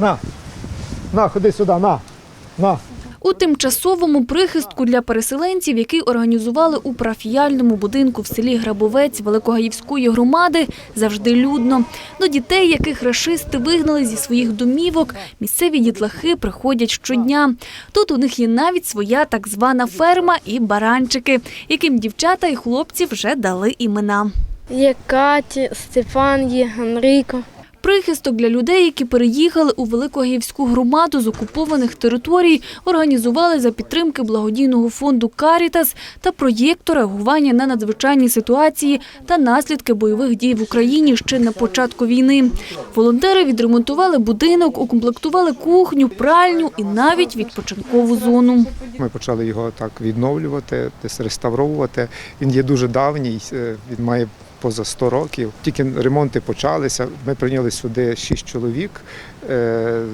на. На, ходи сюди, на. На. У тимчасовому прихистку для переселенців, який організували у парафіяльному будинку в селі Грабовець Великогаївської громади, завжди людно. До дітей, яких рашисти вигнали зі своїх домівок, місцеві дітлахи приходять щодня. Тут у них є навіть своя так звана ферма і баранчики, яким дівчата і хлопці вже дали імена. Є Катя, Степан, є Анрійко. Прихисток для людей, які переїхали у Великогівську громаду з окупованих територій, організували за підтримки благодійного фонду «Карітас» та проєкту реагування на надзвичайні ситуації та наслідки бойових дій в Україні ще на початку війни. Волонтери відремонтували будинок, укомплектували кухню, пральню і навіть відпочинкову зону. Ми почали його так відновлювати, десь реставровувати. Він є дуже давній, е, він має поза 100 років. Тільки ремонти почалися. Ми прийняли сюди 6 чоловік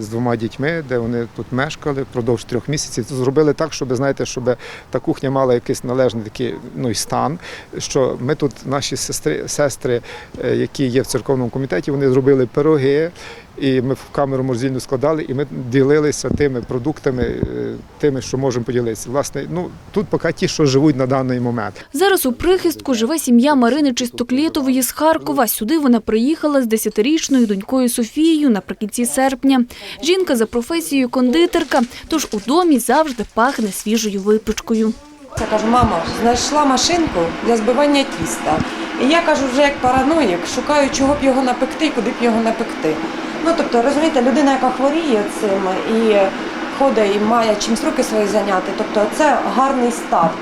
з двома дітьми, де вони тут мешкали впродовж трьох місяців. Зробили так, щоб знаєте, щоб та кухня мала якийсь належний такий ну, і стан. Що ми тут, наші сестри, сестри, е, які є в церковному комітеті, вони зробили пироги. І ми в камеру морозильну складали, і ми ділилися тими продуктами, е, тими, що можемо поділитися. Власне, ну тут поки ті, що живуть на даний момент. Зараз у прихистку живе сім'я Марини Чистоклєтової з Харкова. Сюди вона приїхала з 10-річною донькою Софією наприкінці серпня. Жінка за професією кондитерка, тож у домі завжди пахне свіжою випічкою. Я кажу, мама, знайшла машинку для збивання тіста. І я кажу, вже як параноїк, шукаю, чого б його напекти куди б його напекти. Ну тобто, розумієте, людина, яка хворіє цим і ходить і має чимсь руки свої зайняти, тобто це гарний старт.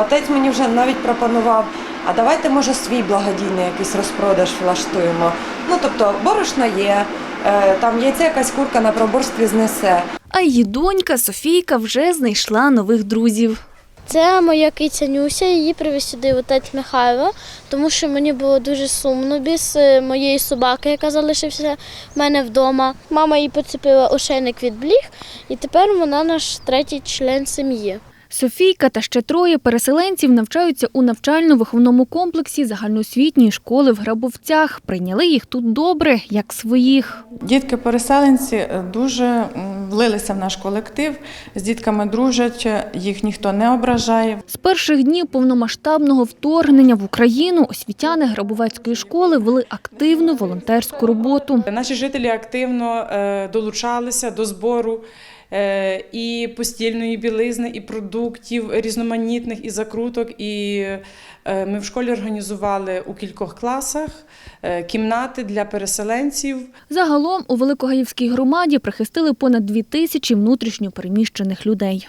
Отець мені вже навіть пропонував, а давайте, може, свій благодійний якийсь розпродаж влаштуємо. Ну тобто, борошно є, там яйця якась курка на проборстві знесе. А її донька Софійка вже знайшла нових друзів. Це моя киця Нюся, її привіз сюди отець Михайло, тому що мені було дуже сумно без е, моєї собаки, яка залишився в мене вдома. Мама їй поцепила ошейник від бліг, і тепер вона наш третій член сім'ї. Софійка та ще троє переселенців навчаються у навчально-виховному комплексі загальноосвітньої школи в Грабовцях. Прийняли їх тут добре, як своїх. Дітки-переселенці е, дуже влилися в наш колектив, з дітками дружать, їх ніхто не ображає. З перших днів повномасштабного вторгнення в Україну освітяни Грабовецької школи вели активну волонтерську роботу. Наші жителі активно е, долучалися до збору е, і постільної білизни, і продуктів різноманітних, і закруток. І е, ми в школі організували у кількох класах е, кімнати для переселенців. Загалом у Великогаївській громаді прихистили понад дві тисячі внутрішньо переміщених людей.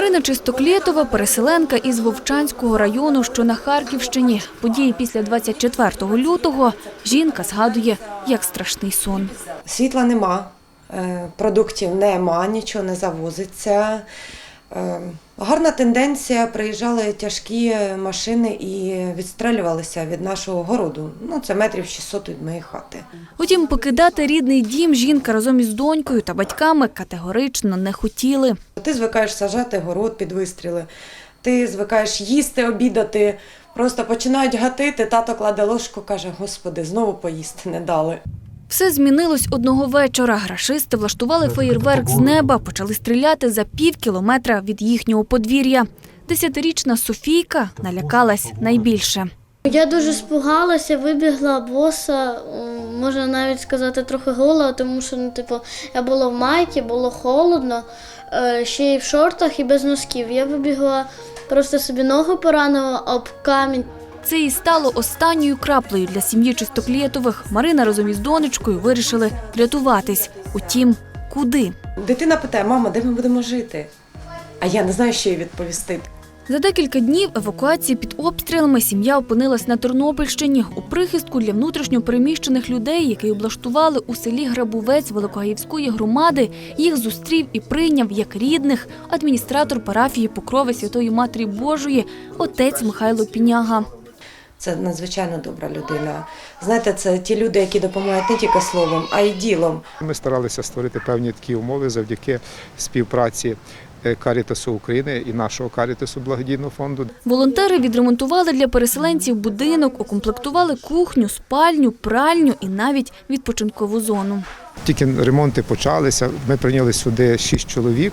Марина Чистоклєтова – переселенка із Вовчанського району, що на Харківщині. Події після 24 лютого жінка згадує як страшний сон. Світла нема, е, продуктів нема, нічого не завозиться. Гарна тенденція, приїжджали тяжкі машини і відстрелювалися від нашого городу. Ну, це метрів 600 від моєї хати. Утім, покидати рідний дім жінка разом із донькою та батьками категорично не хотіли. Ти звикаєш сажати город під вистріли, ти звикаєш їсти, обідати. Просто починають гатити, тато кладе ложку, каже, господи, знову поїсти не дали. Все змінилось одного вечора. Рашисти влаштували феєрверк з неба, почали стріляти за пів кілометра від їхнього подвір'я. Десятирічна Софійка налякалась найбільше. Я дуже спугалася, вибігла боса, можна навіть сказати, трохи гола, тому що ну, типу, я була в майці, було холодно, е, ще й в шортах і без носків. Я вибігла, просто собі ногу поранила об камінь. Це і стало останньою краплею для сім'ї Чистоклєтових. Марина разом із донечкою вирішили рятуватись. Утім, куди? Дитина питає, мама, де ми будемо жити? А я не знаю, що їй відповісти. За декілька днів евакуації під обстрілами сім'я опинилась на Тернопільщині у прихистку для внутрішньо переміщених людей, який облаштували у селі Грабовець Великогаївської громади. Їх зустрів і прийняв як рідних адміністратор парафії Покрови Святої Матері Божої, отець Михайло Піняга. Це надзвичайно добра людина. Знаєте, це ті люди, які допомагають не тільки словом, а й ділом. Ми старалися створити певні такі умови завдяки співпраці е, Карітасу України і нашого Карітасу благодійного фонду. Волонтери відремонтували для переселенців будинок, укомплектували кухню, спальню, пральню і навіть відпочинкову зону. Тільки ремонти почалися. Ми прийняли сюди шість чоловік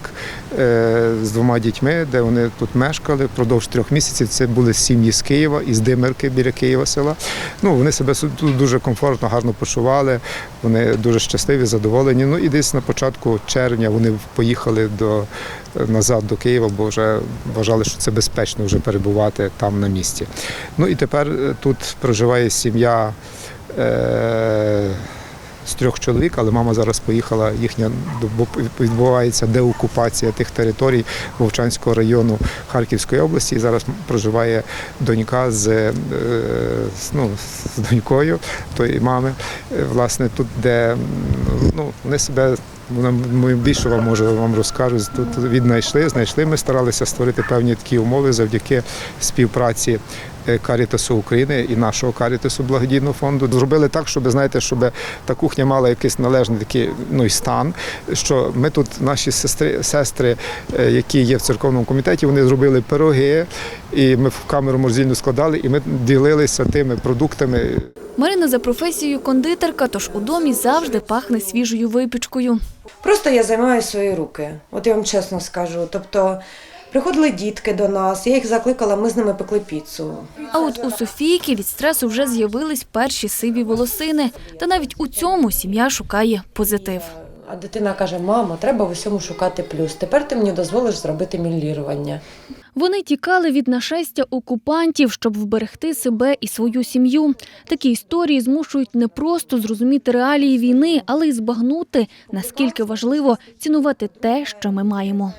е, з двома дітьми, де вони тут мешкали впродовж трьох місяців. Це були сім'ї з Києва із Димирки біля Києва села. Ну вони себе тут дуже комфортно, гарно почували. Вони дуже щасливі, задоволені. Ну і десь на початку червня вони поїхали до назад до Києва, бо вже вважали, що це безпечно вже перебувати там на місці. Ну і тепер е, тут проживає сім'я. Е, з трьох чоловік, але мама зараз поїхала їхня, відбувається деокупація тих територій Вовчанського району Харківської області. І зараз проживає донька з, е, ну, з донькою тої мами. Е, Власне, тут, де ну, вони себе. Ми більше вам може вам розкажу. Тут віднайшли, знайшли. Ми старалися створити певні такі умови завдяки співпраці е, Карітасу України і нашого Карітасу благодійного фонду. Зробили так, щоб знаєте, щоб та кухня мала якийсь належний такий ну і стан. Що ми тут, наші сестри, сестри, е, які є в церковному комітеті, вони зробили пироги, і ми в камеру морзильну складали, і ми ділилися тими продуктами. Марина за професією кондитерка, тож у домі завжди пахне свіжою випічкою. Просто я займаю свої руки. От я вам чесно скажу. Тобто приходили дітки до нас, я їх закликала, ми з ними пекли піцу. А от у Софійки від стресу вже з'явились перші сиві волосини. Та навіть у цьому сім'я шукає позитив. А дитина каже: мамо, треба в усьому шукати плюс. Тепер ти мені дозволиш зробити мілірування. Вони тікали від нашестя окупантів, щоб вберегти себе і свою сім'ю. Такі історії змушують не просто зрозуміти реалії війни, але й збагнути, наскільки важливо цінувати те, що ми маємо.